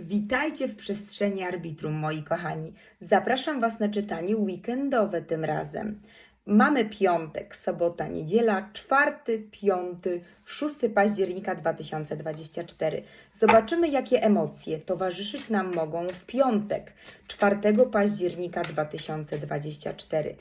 Witajcie w przestrzeni arbitrum, moi kochani. Zapraszam Was na czytanie weekendowe tym razem. Mamy piątek, sobota, niedziela, 4, 5, 6 października 2024. Zobaczymy, jakie emocje towarzyszyć nam mogą w piątek, 4 października 2024.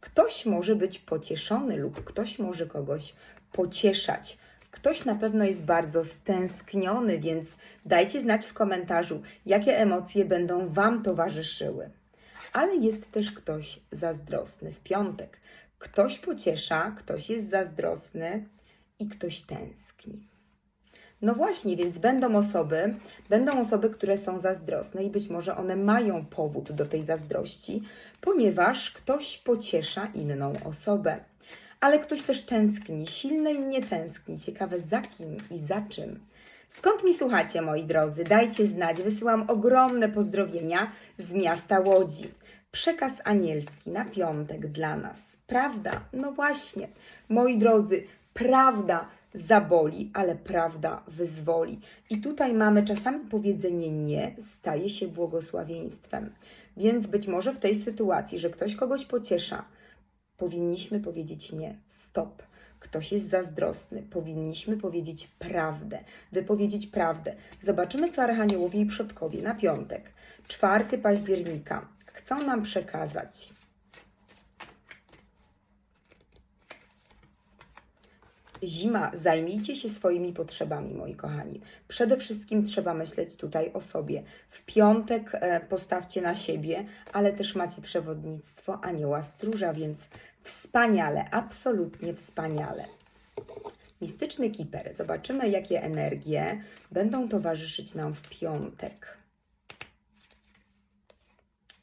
Ktoś może być pocieszony lub ktoś może kogoś pocieszać. Ktoś na pewno jest bardzo stęskniony, więc dajcie znać w komentarzu, jakie emocje będą Wam towarzyszyły. Ale jest też ktoś zazdrosny w piątek. Ktoś pociesza, ktoś jest zazdrosny i ktoś tęskni. No właśnie, więc będą osoby, będą osoby, które są zazdrosne i być może one mają powód do tej zazdrości, ponieważ ktoś pociesza inną osobę. Ale ktoś też tęskni, silny i nie tęskni. Ciekawe za kim i za czym. Skąd mi słuchacie, moi drodzy? Dajcie znać. Wysyłam ogromne pozdrowienia z miasta Łodzi. Przekaz anielski na piątek dla nas. Prawda? No właśnie. Moi drodzy, prawda zaboli, ale prawda wyzwoli. I tutaj mamy czasami powiedzenie nie staje się błogosławieństwem. Więc być może w tej sytuacji, że ktoś kogoś pociesza, powinniśmy powiedzieć nie, stop. Ktoś jest zazdrosny, powinniśmy powiedzieć prawdę, wypowiedzieć prawdę. Zobaczymy, co Archaniołowie i Przodkowie na piątek, 4 października, chcą nam przekazać. Zima, zajmijcie się swoimi potrzebami, moi kochani. Przede wszystkim trzeba myśleć tutaj o sobie. W piątek e, postawcie na siebie, ale też macie przewodnictwo anioła stróża, więc wspaniale, absolutnie wspaniale. Mistyczny kiper. Zobaczymy, jakie energie będą towarzyszyć nam w piątek.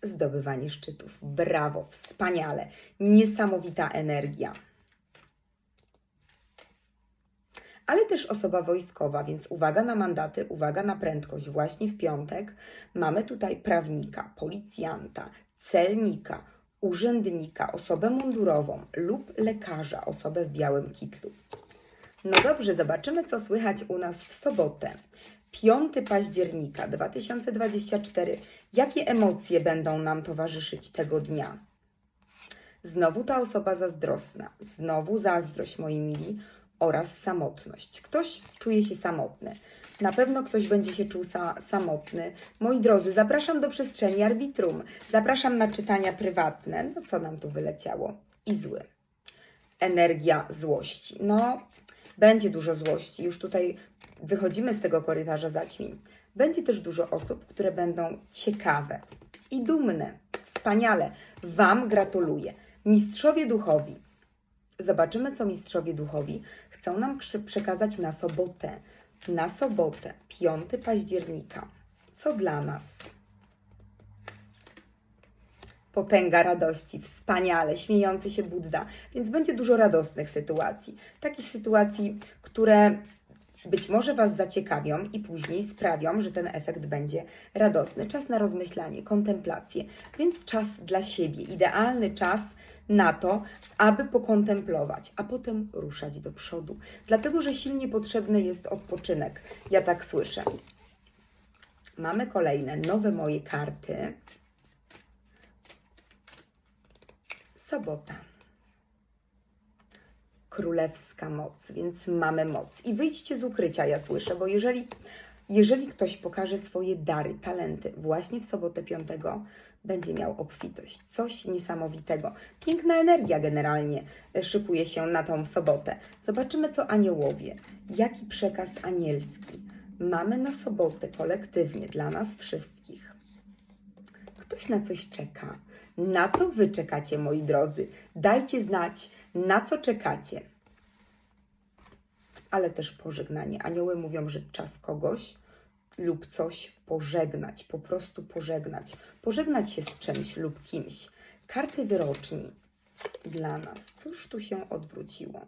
Zdobywanie szczytów. Brawo, wspaniale. Niesamowita energia. Ale też osoba wojskowa, więc uwaga na mandaty, uwaga na prędkość. Właśnie w piątek mamy tutaj prawnika, policjanta, celnika, urzędnika, osobę mundurową lub lekarza, osobę w białym kitlu. No dobrze, zobaczymy, co słychać u nas w sobotę. 5 października 2024. Jakie emocje będą nam towarzyszyć tego dnia? Znowu ta osoba zazdrosna, znowu zazdrość, moi mili, oraz samotność. Ktoś czuje się samotny. Na pewno ktoś będzie się czuł sa samotny. Moi drodzy, zapraszam do przestrzeni arbitrum. Zapraszam na czytania prywatne. No co nam tu wyleciało? I zły. Energia złości. No, będzie dużo złości. Już tutaj wychodzimy z tego korytarza zaćmień. Będzie też dużo osób, które będą ciekawe i dumne. Wspaniale. Wam gratuluję. Mistrzowie duchowi, Zobaczymy, co mistrzowie duchowi chcą nam przekazać na sobotę. Na sobotę, 5 października. Co dla nas? Potęga radości, wspaniale, śmiejący się Budda, więc będzie dużo radosnych sytuacji. Takich sytuacji, które być może Was zaciekawią i później sprawią, że ten efekt będzie radosny. Czas na rozmyślanie, kontemplację, więc czas dla siebie, idealny czas na to, aby pokontemplować, a potem ruszać do przodu. Dlatego, że silnie potrzebny jest odpoczynek. Ja tak słyszę. Mamy kolejne nowe moje karty. Sobota. Królewska moc, więc mamy moc. I wyjdźcie z ukrycia, ja słyszę, bo jeżeli, jeżeli ktoś pokaże swoje dary, talenty właśnie w sobotę 5, będzie miał obfitość. Coś niesamowitego. Piękna energia generalnie e, szykuje się na tą sobotę. Zobaczymy, co aniołowie. Jaki przekaz anielski mamy na sobotę kolektywnie dla nas wszystkich. Ktoś na coś czeka. Na co wy czekacie, moi drodzy? Dajcie znać, na co czekacie. Ale też pożegnanie. Anioły mówią, że czas kogoś lub coś pożegnać, po prostu pożegnać. Pożegnać się z czymś lub kimś. Karty wyroczni dla nas. Cóż tu się odwróciło?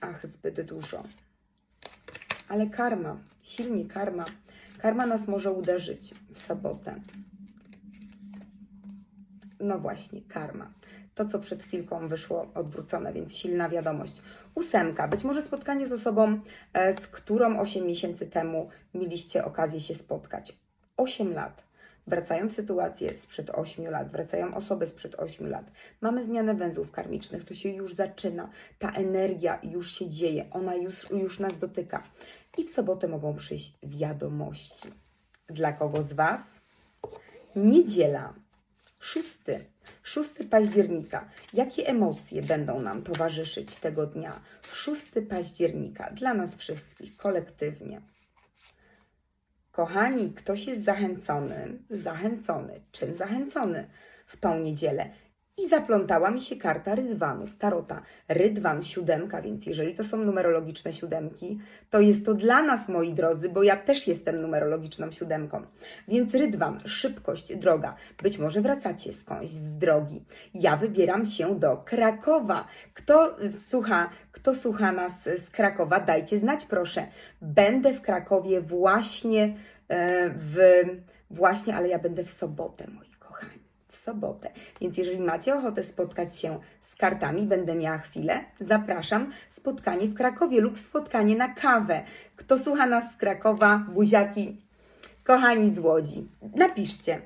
Ach, zbyt dużo. Ale karma, silnie karma. Karma nas może uderzyć w sobotę. No właśnie, karma. To, co przed chwilką wyszło odwrócone, więc silna wiadomość. Ósemka, być może spotkanie z osobą, e, z którą 8 miesięcy temu mieliście okazję się spotkać. 8 lat. Wracają sytuacje sprzed 8 lat, wracają osoby sprzed 8 lat. Mamy zmianę węzłów karmicznych, to się już zaczyna. Ta energia już się dzieje, ona już, już nas dotyka. I w sobotę mogą przyjść wiadomości. Dla kogo z Was? Niedziela, 6, 6 października. Jakie emocje będą nam towarzyszyć tego dnia? 6 października dla nas wszystkich kolektywnie. Kochani, ktoś jest zachęcony, zachęcony, czym zachęcony w tą niedzielę? I zaplątała mi się karta Rydwanu, Starota. Rydwan, siódemka, więc jeżeli to są numerologiczne siódemki, to jest to dla nas, moi drodzy, bo ja też jestem numerologiczną siódemką. Więc Rydwan, szybkość, droga. Być może wracacie skądś z drogi. Ja wybieram się do Krakowa. Kto słucha, kto słucha nas z Krakowa, dajcie znać proszę. Będę w Krakowie właśnie e, w właśnie, ale ja będę w sobotę, moi. W sobotę. Więc jeżeli macie ochotę spotkać się z kartami, będę miała chwilę, zapraszam. Spotkanie w Krakowie lub spotkanie na kawę. Kto słucha nas z Krakowa, buziaki, kochani z Łodzi, napiszcie.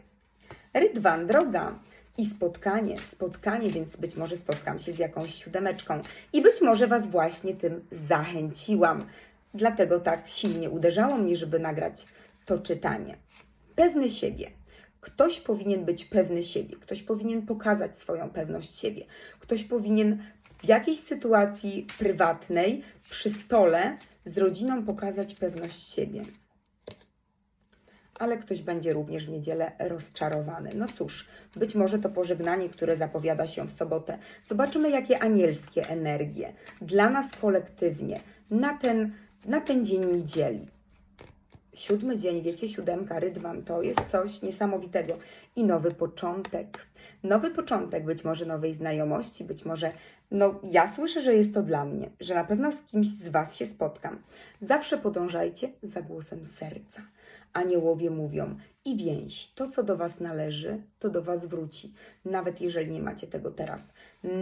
Rydwan, droga. I spotkanie, spotkanie, więc być może spotkam się z jakąś siódemeczką i być może Was właśnie tym zachęciłam. Dlatego tak silnie uderzało mnie, żeby nagrać to czytanie. Pewny siebie. Ktoś powinien być pewny siebie, ktoś powinien pokazać swoją pewność siebie, ktoś powinien w jakiejś sytuacji prywatnej, przy stole z rodziną pokazać pewność siebie ale ktoś będzie również w niedzielę rozczarowany. No cóż, być może to pożegnanie, które zapowiada się w sobotę. Zobaczymy, jakie anielskie energie dla nas kolektywnie na ten, na ten dzień niedzieli. Siódmy dzień, wiecie, siódemka, rydwan, to jest coś niesamowitego. I nowy początek. Nowy początek, być może nowej znajomości, być może, no ja słyszę, że jest to dla mnie, że na pewno z kimś z Was się spotkam. Zawsze podążajcie za głosem serca. Aniołowie mówią i więź, to co do Was należy, to do Was wróci. Nawet jeżeli nie macie tego teraz.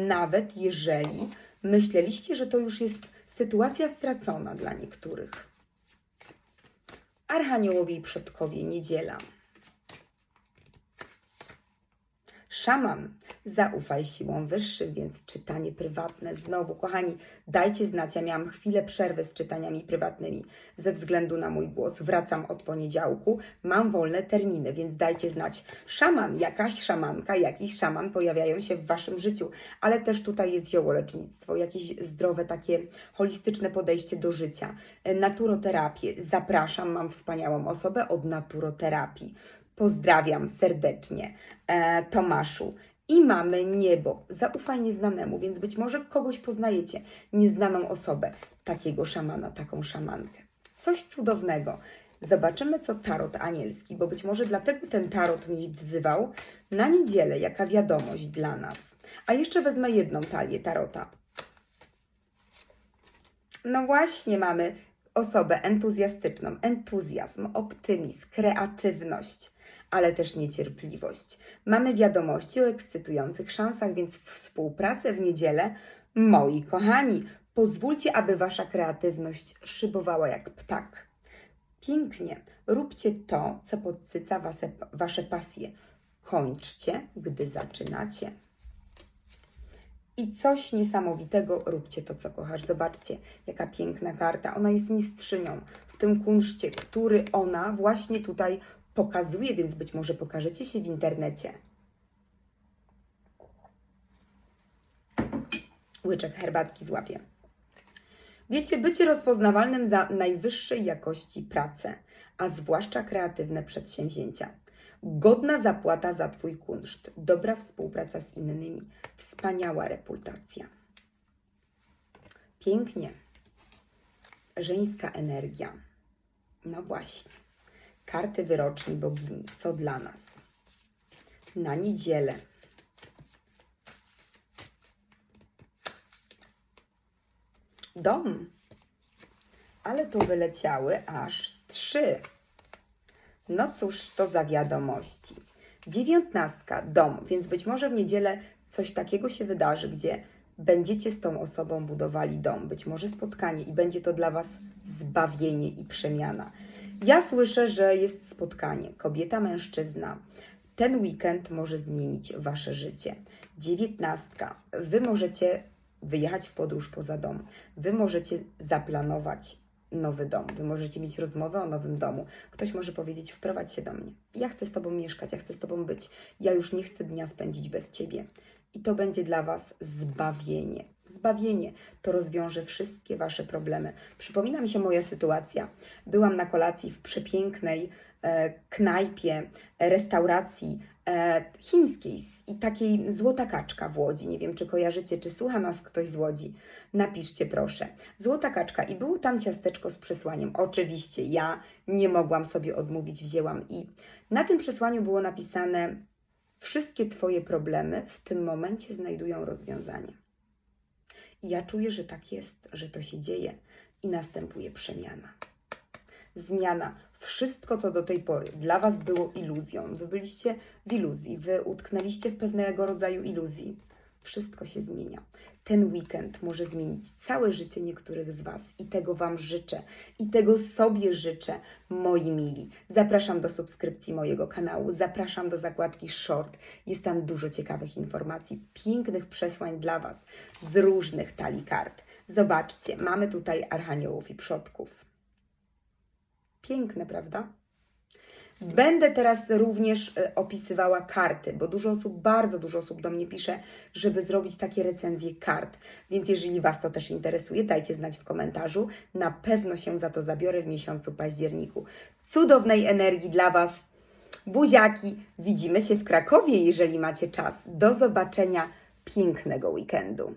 Nawet jeżeli myśleliście, że to już jest sytuacja stracona dla niektórych. Archaniołowie i przodkowie, niedziela. Szaman, zaufaj siłom wyższym, więc czytanie prywatne. Znowu, kochani, dajcie znać. Ja miałam chwilę przerwy z czytaniami prywatnymi ze względu na mój głos. Wracam od poniedziałku, mam wolne terminy, więc dajcie znać. Szaman, jakaś szamanka, jakiś szaman pojawiają się w Waszym życiu, ale też tutaj jest ziołolecznictwo, jakieś zdrowe, takie holistyczne podejście do życia, e, naturoterapię. Zapraszam, mam wspaniałą osobę od naturoterapii. Pozdrawiam serdecznie, e, Tomaszu. I mamy niebo. Zaufaj nieznanemu, więc być może kogoś poznajecie, nieznaną osobę, takiego szamana, taką szamankę. Coś cudownego. Zobaczymy, co tarot anielski, bo być może dlatego ten tarot mi wzywał na niedzielę, jaka wiadomość dla nas. A jeszcze wezmę jedną talię tarota. No właśnie, mamy osobę entuzjastyczną, entuzjazm, optymizm, kreatywność ale też niecierpliwość. Mamy wiadomości o ekscytujących szansach, więc współpracę w niedzielę, moi kochani, pozwólcie, aby wasza kreatywność szybowała jak ptak. Pięknie, róbcie to, co podsyca wasze, wasze pasje. Kończcie, gdy zaczynacie. I coś niesamowitego, róbcie to, co kochasz. Zobaczcie, jaka piękna karta. Ona jest mistrzynią w tym kunszcie, który ona właśnie tutaj pokazuje, więc być może pokażecie się w internecie. Łyczek herbatki złapie. Wiecie, bycie rozpoznawalnym za najwyższej jakości pracę, a zwłaszcza kreatywne przedsięwzięcia. Godna zapłata za Twój kunszt, dobra współpraca z innymi, wspaniała reputacja. Pięknie. Żeńska energia. No właśnie. Karty wyroczni bogini. Co dla nas? Na niedzielę. Dom. Ale tu wyleciały aż trzy. No cóż to za wiadomości. Dziewiętnastka, dom, więc być może w niedzielę coś takiego się wydarzy, gdzie Będziecie z tą osobą budowali dom, być może spotkanie i będzie to dla Was zbawienie i przemiana. Ja słyszę, że jest spotkanie kobieta, mężczyzna. Ten weekend może zmienić Wasze życie. Dziewiętnastka. Wy możecie wyjechać w podróż poza dom. Wy możecie zaplanować nowy dom. Wy możecie mieć rozmowę o nowym domu. Ktoś może powiedzieć: wprowadź się do mnie. Ja chcę z Tobą mieszkać, ja chcę z Tobą być. Ja już nie chcę dnia spędzić bez Ciebie. I to będzie dla Was zbawienie. Zbawienie to rozwiąże wszystkie Wasze problemy. Przypomina mi się moja sytuacja. Byłam na kolacji w przepięknej e, knajpie, restauracji e, chińskiej i takiej Złota Kaczka w Łodzi. Nie wiem, czy kojarzycie, czy słucha nas ktoś z Łodzi. Napiszcie proszę. Złota Kaczka i było tam ciasteczko z przesłaniem. Oczywiście ja nie mogłam sobie odmówić, wzięłam i na tym przesłaniu było napisane Wszystkie Twoje problemy w tym momencie znajdują rozwiązanie. I ja czuję, że tak jest, że to się dzieje i następuje przemiana. Zmiana. Wszystko, co do tej pory dla Was było iluzją. Wy byliście w iluzji, Wy utknęliście w pewnego rodzaju iluzji. Wszystko się zmienia. Ten weekend może zmienić całe życie niektórych z Was i tego Wam życzę i tego sobie życzę, moi mili. Zapraszam do subskrypcji mojego kanału, zapraszam do zakładki Short. Jest tam dużo ciekawych informacji, pięknych przesłań dla Was z różnych talii kart. Zobaczcie, mamy tutaj archaniołów i przodków. Piękne, prawda? Będę teraz również e, opisywała karty, bo dużo osób, bardzo dużo osób do mnie pisze, żeby zrobić takie recenzje kart. Więc jeżeli Was to też interesuje, dajcie znać w komentarzu. Na pewno się za to zabiorę w miesiącu październiku. Cudownej energii dla Was. Buziaki, widzimy się w Krakowie, jeżeli macie czas. Do zobaczenia. Pięknego weekendu.